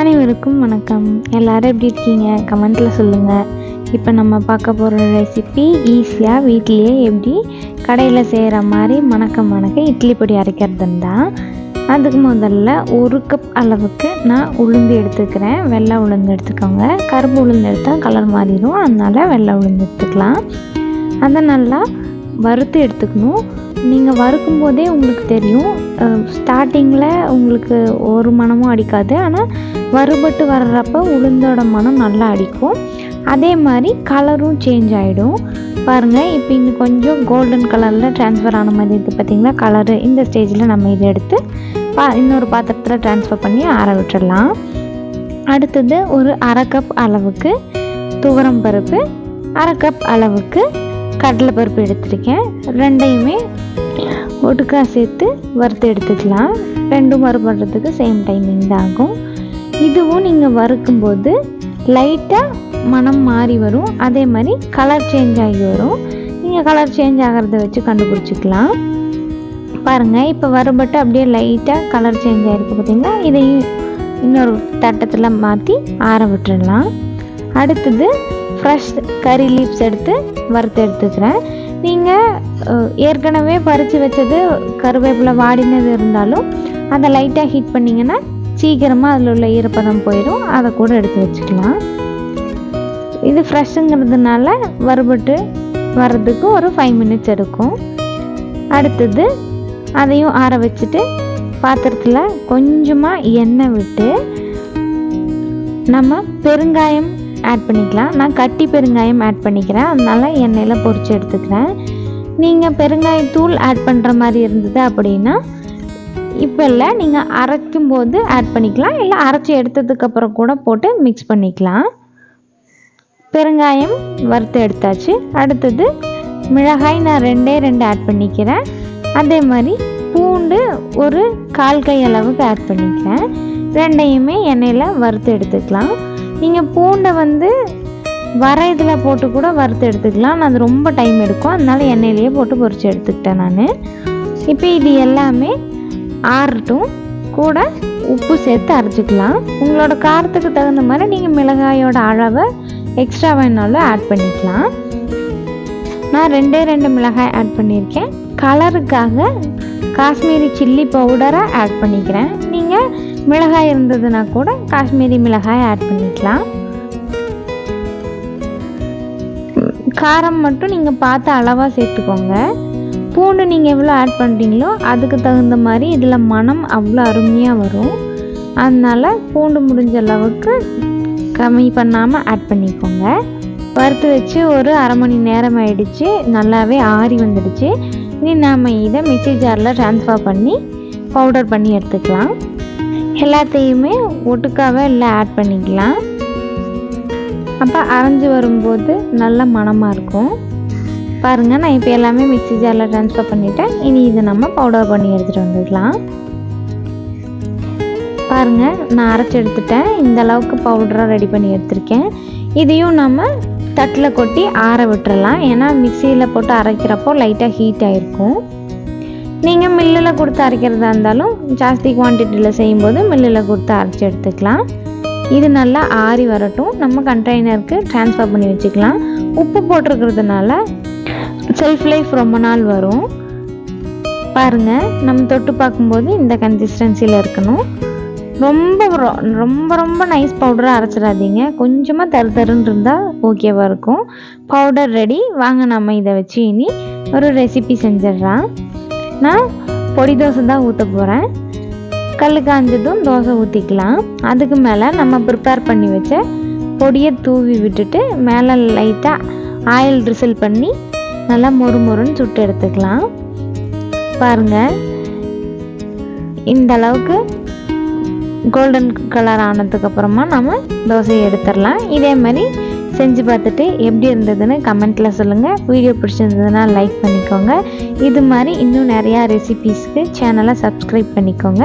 அனைவருக்கும் வணக்கம். எல்லாரும் எப்படி இருக்கீங்க? கமெண்ட்டில் சொல்லுங்கள் இப்போ நம்ம பார்க்க போகிற ரெசிபி ஈஸியாக வீட்டிலையே எப்படி கடையில் செய்கிற மாதிரி மணக்க மணக்க இட்லி பொடி அரைக்கிறதுன்னு தான். அதுக்கு முதல்ல ஒரு கப் அளவுக்கு நான் உளுந்து எடுத்துக்கிறேன். வெள்ளை உளுந்து எடுத்துக்கோங்க. கரும்பு உளுந்து எடுத்தால் கலர் மாறிடும். அதனால் வெள்ளை உளுந்து எடுத்துக்கலாம். அதை நல்லா வறுத்து எடுத்துக்கணும். நீங்கள் வறுக்கும் போதே உங்களுக்கு தெரியும். ஸ்டார்டிங்கில் உங்களுக்கு ஒரு மணமும் அடிக்காது. ஆனால் வறுபட்டு வர்றப்ப உளுந்தோட மனம் நல்லா அடிக்கும். அதே மாதிரி கலரும் சேஞ்ச் ஆகிடும் பாருங்கள் இப்போ இன்னும் கொஞ்சம் கோல்டன் கலரில் ட்ரான்ஸ்ஃபர் ஆன மாதிரி இருக்குது பார்த்தீங்களா கலரு இந்த ஸ்டேஜில் நம்ம இதை எடுத்து பா இன்னொரு பாத்திரத்தில் ட்ரான்ஸ்ஃபர் பண்ணி ஆற விட்டுடலாம். அடுத்தது ஒரு அரை கப் அளவுக்கு துவரம் பருப்பு அரை கப் அளவுக்கு கடலை பருப்பு எடுத்திருக்கேன். ரெண்டையுமே ஒட்டுக்கா சேர்த்து வறுத்து எடுத்துக்கலாம். ரெண்டும் வறுபடுறதுக்கு சேம் டைமிங் தான் ஆகும். இதுவும் நீங்கள் வறுக்கும்போது லைட்டாக மனம் மாறி வரும். அதே மாதிரி கலர் சேஞ்ச் ஆகி வரும். நீங்கள் கலர் சேஞ்ச் ஆகிறத வச்சு கண்டுபிடிச்சிக்கலாம். பாருங்கள் இப்போ வறுபட்டு அப்படியே லைட்டாக கலர் சேஞ்ச் ஆகிருக்கு பார்த்திங்கன்னா இதையும் இன்னொரு தட்டத்தில் மாற்றி ஆற விட்டுடலாம். அடுத்தது ஃப்ரெஷ் கறி லீவ்ஸ் எடுத்து வறுத்து எடுத்துக்கிறேன். நீங்கள் ஏற்கனவே பறித்து வச்சது கருவேப்பிலை வாடினது இருந்தாலும் அதை லைட்டாக ஹீட் பண்ணிங்கன்னா சீக்கிரமாக அதில் உள்ள ஈரப்பதம் போயிடும். அதை கூட எடுத்து வச்சுக்கலாம். இது ஃப்ரெஷ்ஷுங்கிறதுனால வறுபட்டு வர்றதுக்கு ஒரு ஃபைவ் மினிட்ஸ் எடுக்கும். அடுத்தது அதையும் ஆற வச்சுட்டு பாத்திரத்தில் கொஞ்சமாக எண்ணெய் விட்டு நம்ம பெருங்காயம் ஆட் பண்ணிக்கலாம். நான் கட்டி பெருங்காயம் ஆட் பண்ணிக்கிறேன். அதனால் எண்ணெயில் பொறிச்சு எடுத்துக்கிறேன். நீங்கள் பெருங்காயத்தூள் ஆட் பண்ணுற மாதிரி இருந்தது அப்படின்னா இப்போ இல்லை நீங்கள் அரைக்கும் போது ஆட் பண்ணிக்கலாம். இல்லை அரைச்சி எடுத்ததுக்கப்புறம் கூட போட்டு மிக்ஸ் பண்ணிக்கலாம். பெருங்காயம் வறுத்து எடுத்தாச்சு. அடுத்தது மிளகாய் நான் ரெண்டே ரெண்டு ஆட் பண்ணிக்கிறேன். அதே மாதிரி பூண்டு ஒரு கால் கை அளவுக்கு ஆட் பண்ணிக்கிறேன். ரெண்டையுமே எண்ணெயில் வறுத்து எடுத்துக்கலாம். நீங்கள் பூண்டை வந்து வர இதில் போட்டு கூட வறுத்து எடுத்துக்கலாம். அது ரொம்ப டைம் எடுக்கும். அதனால எண்ணெயிலேயே போட்டு பொரித்து எடுத்துக்கிட்டேன் நான். இப்போ இது எல்லாமே ஆறட்டும். கூட உப்பு சேர்த்து அரைச்சிக்கலாம். உங்களோட காரத்துக்கு தகுந்த மாதிரி நீங்கள் மிளகாயோட அளவை எக்ஸ்ட்ரா வேணாலும் ஆட் பண்ணிக்கலாம். நான் ரெண்டே ரெண்டு மிளகாய் ஆட் பண்ணியிருக்கேன். கலருக்காக காஷ்மீரி சில்லி பவுடரை ஆட் பண்ணிக்கிறேன். நீங்கள் மிளகாய் இருந்ததுன்னா கூட காஷ்மீரி மிளகாய் ஆட் பண்ணிக்கலாம். காரம் மட்டும் நீங்கள் பார்த்து அளவாக சேர்த்துக்கோங்க. பூண்டு நீங்கள் எவ்வளோ ஆட் பண்ணுறீங்களோ அதுக்கு தகுந்த மாதிரி இதில் மனம் அவ்வளோ அருமையாக வரும். அதனால் பூண்டு முடிஞ்ச அளவுக்கு கம்மி பண்ணாமல் ஆட் பண்ணிக்கோங்க. வறுத்து வச்சு ஒரு அரை மணி நேரம் ஆயிடுச்சு. நல்லாவே ஆறி வந்துடுச்சு. இனி நாம் இதை மிக்சி ஜாரில் ட்ரான்ஸ்ஃபர் பண்ணி பவுடர் பண்ணி எடுத்துக்கலாம். எல்லாத்தையுமே ஒட்டுக்காவே இல்லை ஆட் பண்ணிக்கலாம். அப்போ அரைஞ்சி வரும்போது நல்ல மனமாக இருக்கும். பாருங்கள் நான் இப்போ எல்லாமே மிக்சி ஜாரில் ட்ரான்ஸ்ஃபர் பண்ணிவிட்டேன் இனி இதை நம்ம பவுடர் பண்ணி எடுத்துகிட்டு வந்துக்கலாம் பாருங்கள் நான் அரைச்சி எடுத்துட்டேன். இந்த அளவுக்கு பவுடராக ரெடி பண்ணி எடுத்திருக்கேன். இதையும் நம்ம தட்டில் கொட்டி ஆற விட்டுறலாம். ஏன்னா மிக்சியில் போட்டு அரைக்கிறப்போ லைட்டாக ஹீட் ஆகிருக்கும் நீங்கள் மில்லில் கொடுத்து அரைக்கிறதா இருந்தாலும் ஜாஸ்தி குவான்டிட்டியில் செய்யும்போது மில்லில் கொடுத்து அரைச்சி எடுத்துக்கலாம். இது நல்லா ஆறி வரட்டும். நம்ம கண்டெய்னருக்கு ட்ரான்ஸ்ஃபர் பண்ணி வச்சுக்கலாம். உப்பு போட்டிருக்கிறதுனால செல்ஃப் லைஃப் ரொம்ப நாள் வரும். பாருங்கள் நம்ம தொட்டு பார்க்கும்போது இந்த கன்சிஸ்டன்சியில் இருக்கணும். ரொம்ப ரொம்ப ரொம்ப நைஸ் பவுடராக அரைச்சிடாதீங்க. கொஞ்சமாக தரு தருன்னு இருந்தால் ஓகேவாக இருக்கும். பவுடர் ரெடி வாங்க நம்ம இதை வச்சு இனி ஒரு ரெசிபி செஞ்சிடுறான் நான் பொடி தோசை தான் ஊற்ற போகிறேன் கல் காஞ்சதும் தோசை ஊற்றிக்கலாம் அதுக்கு மேலே நம்ம ப்ரிப்பேர் பண்ணி வச்ச பொடியை தூவி விட்டுட்டு மேலே லைட்டாக ஆயில் ட்ரிசில் பண்ணி நல்லா மொறு மொறுன்னு சுட்டு எடுத்துக்கலாம். பாருங்கள் இந்த அளவுக்கு கோல்டன் கலர் ஆனதுக்கப்புறமா நம்ம தோசையை எடுத்துடலாம். இதே மாதிரி செஞ்சு பார்த்துட்டு எப்படி இருந்ததுன்னு கமெண்ட்டில் சொல்லுங்கள் வீடியோ பிடிச்சிருந்ததுன்னா லைக் பண்ணிக்கோங்க. இது மாதிரி இன்னும் நிறையா ரெசிபீஸ்க்கு சேனலை சப்ஸ்கிரைப் பண்ணிக்கோங்க.